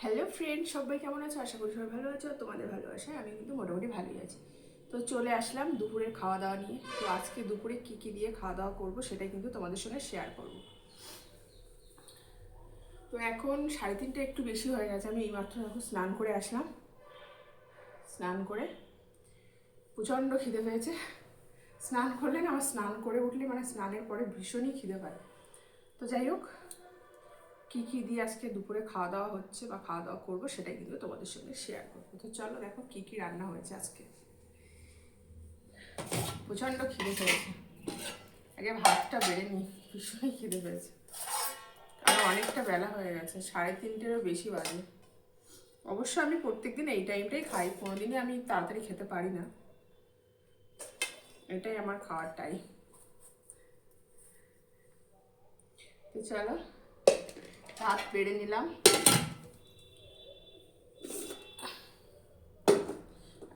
Friend সবাই কেমন আছো? আশা করি সবাই ভালো আছো। তোমাদের ভালোবাসায় আমি কিন্তু মোটামুটি ভালোই আছি। তো চলে আসলাম দুপুরের খাওয়া দাওয়া নিয়ে। তো আজকে দুপুরে কি কি দিয়ে খাওয়া দাওয়া করব সেটাই কিন্তু তোমাদের সঙ্গে শেয়ার করব। তো এখন সাড়ে তিনটে একটু বেশি হয়ে গেছে। আমি এইমাত্র এখন স্নান করে আসলাম। স্নান করে প্রচণ্ড খিদে পেয়েছে। স্নান করলে না আমার স্নান করে উঠলে মানে স্নানের পরে ভীষণই খিদে পায়। তো যাই হোক কী কী দিয়ে আজকে দুপুরে খাওয়া দাওয়া হচ্ছে বা খাওয়া দাওয়া করব সেটাই কিন্তু তোমাদের সঙ্গে শেয়ার করব। তো চলো দেখো কী কী রান্না হয়েছে আজকে। প্রচণ্ড খিদে পেয়েছে। আগে ভাতটা বেড়ে নিই, ভীষণই খিদে পেয়েছে। কারণ অনেকটা বেলা হয়ে গেছে, সাড়ে তিনটেরও বেশি বাজে। অবশ্য আমি প্রত্যেক দিন এই টাইমটাই খাই, কোনোদিনই আমি তাড়াতাড়ি খেতে পারি না। এটাই আমার খাওয়ার টাইম তো চলো ভাত বেড়ে নিলাম।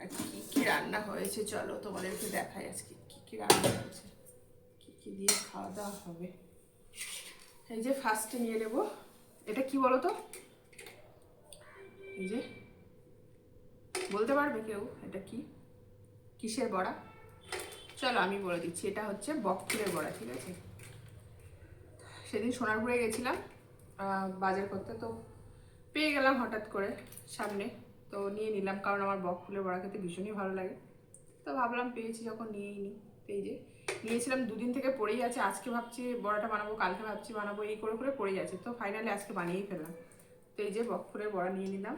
আর কি কি রান্না হয়েছে, চলো তোমাদেরকে দেখাই আজকে কি কি রান্না হয়েছে, কি কি দিয়ে খাওয়া দাওয়া হবে। এই যে ফার্স্টে নিয়ে নেব। এটা কি বলো তো? এই যে, বলতে পারবে কেউ এটা কি? কিসের বড়া? চলো আমি বলে দিচ্ছি, এটা হচ্ছে বকফুলের বড়া, ঠিক আছে? সেদিন সোনারপুরে গেছিলাম বাজার করতে, তো পেয়ে গেলাম হঠাৎ করে সামনে। তো নিয়ে নিলাম, কারণ আমার বক ফুলের বড়া খেতে ভীষণই ভালো লাগে। তো ভাবলাম পেয়েছি, যখন নিয়েই নিই তো এই যে নিয়েছিলাম, দুদিন থেকে পড়েই আছে। আজকে ভাবছি বড়াটা বানাবো, কালকে ভাবছি বানাবো, এই করে করে পড়েই আছে। তো ফাইনালি আজকে বানিয়েই ফেললাম। তো এই যে বক ফুলের বড়া নিয়ে নিলাম।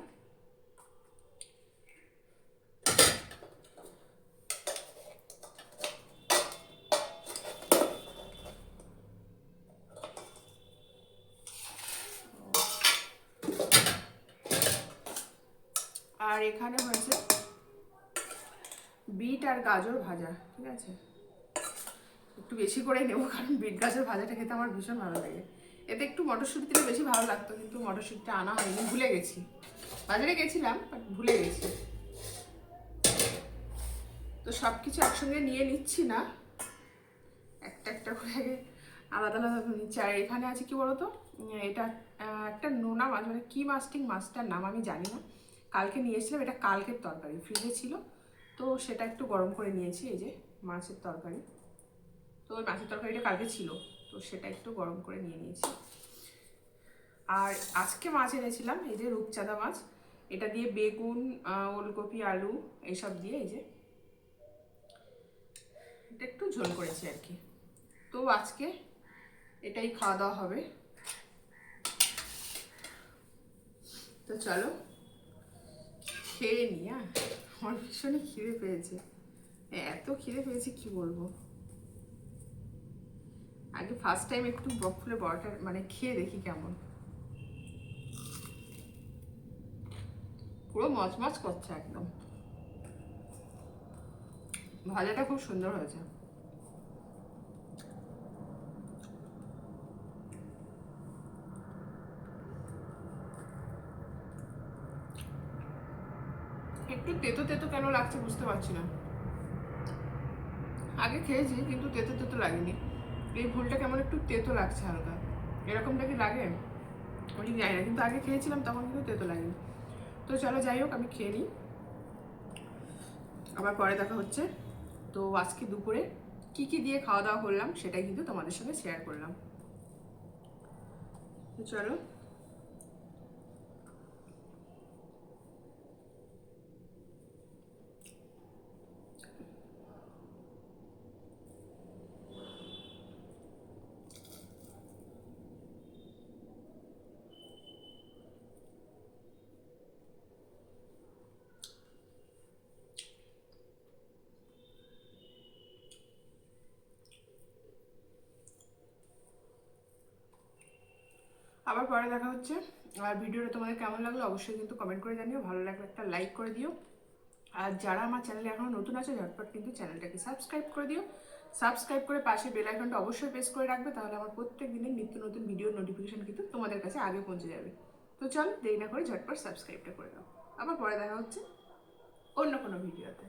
আর এখানে হয়েছে বিট আর গাজর ভাজা, ঠিক আছে? একটু বেশি করে নেব, কারণ বিট, গাজর ভাজাটা খেতে আমার ভীষণ ভালো লাগে। এতে একটু মটরশুঁটি দিলে বেশি ভালো লাগতো, কিন্তু মটরশুঁটিটা আনা হয়নি, ভুলে গেছি। বাজারে গেছিলাম বাট ভুলে গেছি। তো সব কিছু একসঙ্গে নিয়ে নিচ্ছি না। একটা একটা করে আগে আলাদা আলাদা নিচ্ছি। আর এখানে আছে কি বলতো? এটা একটা নোনা মাছ মানে কি মাছ, ঠিক মাছটার নাম আমি জানি না। কালকে নিয়ে এসেছিলাম এটা কালকের তরকারি ফ্রিজে ছিল। তো সেটা একটু গরম করে নিয়েছি, এই যে মাছের তরকারি। তো ওই মাছের তরকারিটা কালকে ছিল, তো সেটা একটু গরম করে নিয়ে নিয়েছি। আর আজকে মাছ এনেছিলাম, এই যে রূপচাঁদা মাছ। এটা দিয়ে বেগুন ওলকপি, আলু, এইসব দিয়ে, এই যে। এটা একটু ঝোল করেছি আর কি। তো আজকে এটাই খাওয়া দাওয়া হবে। তো চলো খেয়ে নি হ্যাঁ আমার ভীষণই খিদে পেয়েছে। এত খিদে পেয়েছে, কি বলব? আগে ফার্স্ট টাইম একটু বক বড়াটা মানে খেয়ে দেখি কেমন। পুরো মচমচ করছে একদম। ভাজাটা খুব সুন্দর হয়েছে। একটু তেতো তেতো কেন লাগছে বুঝতে পারছি না। আগে খেয়েছি, কিন্তু তেতো তেতো লাগেনি। এই ভুলটা কেমন একটু তেতো লাগছে হালকা। এরকমটা কি লাগে? আমি জানি না, কিন্তু আগে খেয়েছিলাম, তখন কিন্তু তেতো লাগেনি। তো চলো যাই হোক, আমি খেয়ে নিই। আবার পরে দেখা হচ্ছে। তো আজকে দুপুরে কি কি দিয়ে খাওয়া দাওয়া করলাম, সেটাই কিন্তু তোমাদের সঙ্গে শেয়ার করলাম। চলো। আবার পরে দেখা হচ্ছে। আর ভিডিওটা তোমাদের কেমন লাগল অবশ্যই কিন্তু কমেন্ট করে জানিও। ভালো লাগলে একটা লাইক করে দিও। আর যারা আমার চ্যানেলে এখনও নতুন আছে, ঝটপট কিন্তু চ্যানেলটাকে সাবস্ক্রাইব করে দিও। সাবস্ক্রাইব করে পাশে বেল আইকনটা অবশ্যই প্রেস করে রাখবে, তাহলে আমার প্রত্যেক দিনের নিত্য নতুন ভিডিওর নোটিফিকেশন কিন্তু তোমাদের কাছে আগে পৌঁছে যাবে। তো চল, দেরি না করে ঝটপট সাবস্ক্রাইবটা করে দাও। আবার পরে দেখা হচ্ছে অন্য কোনো ভিডিওতে